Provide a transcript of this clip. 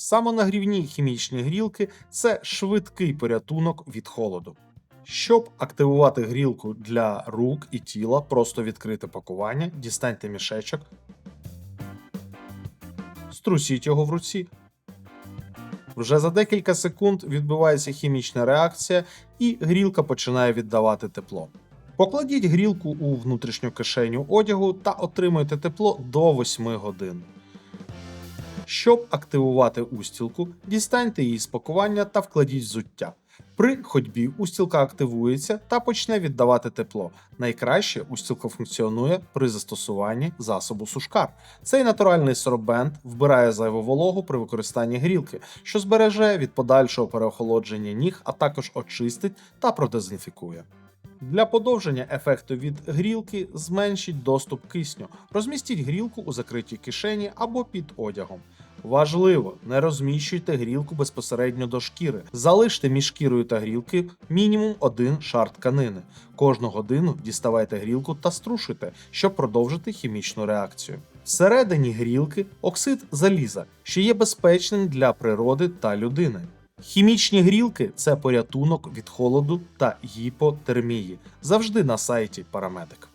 Самонагрівні хімічні грілки це швидкий порятунок від холоду. Щоб активувати грілку для рук і тіла, просто відкрити пакування, дістаньте мішечок, струсіть його в руці. Вже за декілька секунд відбувається хімічна реакція, і грілка починає віддавати тепло. Покладіть грілку у внутрішню кишеню одягу та отримуйте тепло до 8 годин. Щоб активувати устілку, дістаньте її з пакування та вкладіть взуття. При ходьбі устілка активується та почне віддавати тепло. Найкраще устілка функціонує при застосуванні засобу сушкар. Цей натуральний сорбент вбирає зайву вологу при використанні грілки, що збереже від подальшого переохолодження ніг, а також очистить та продезінфікує. Для подовження ефекту від грілки зменшіть доступ кисню. Розмістіть грілку у закритій кишені або під одягом. Важливо, не розміщуйте грілку безпосередньо до шкіри. Залиште між шкірою та грілки мінімум один шар тканини. Кожну годину діставайте грілку та струшуйте, щоб продовжити хімічну реакцію. Всередині грілки оксид заліза, що є безпечним для природи та людини. Хімічні грілки це порятунок від холоду та гіпотермії. Завжди на сайті Парамедик.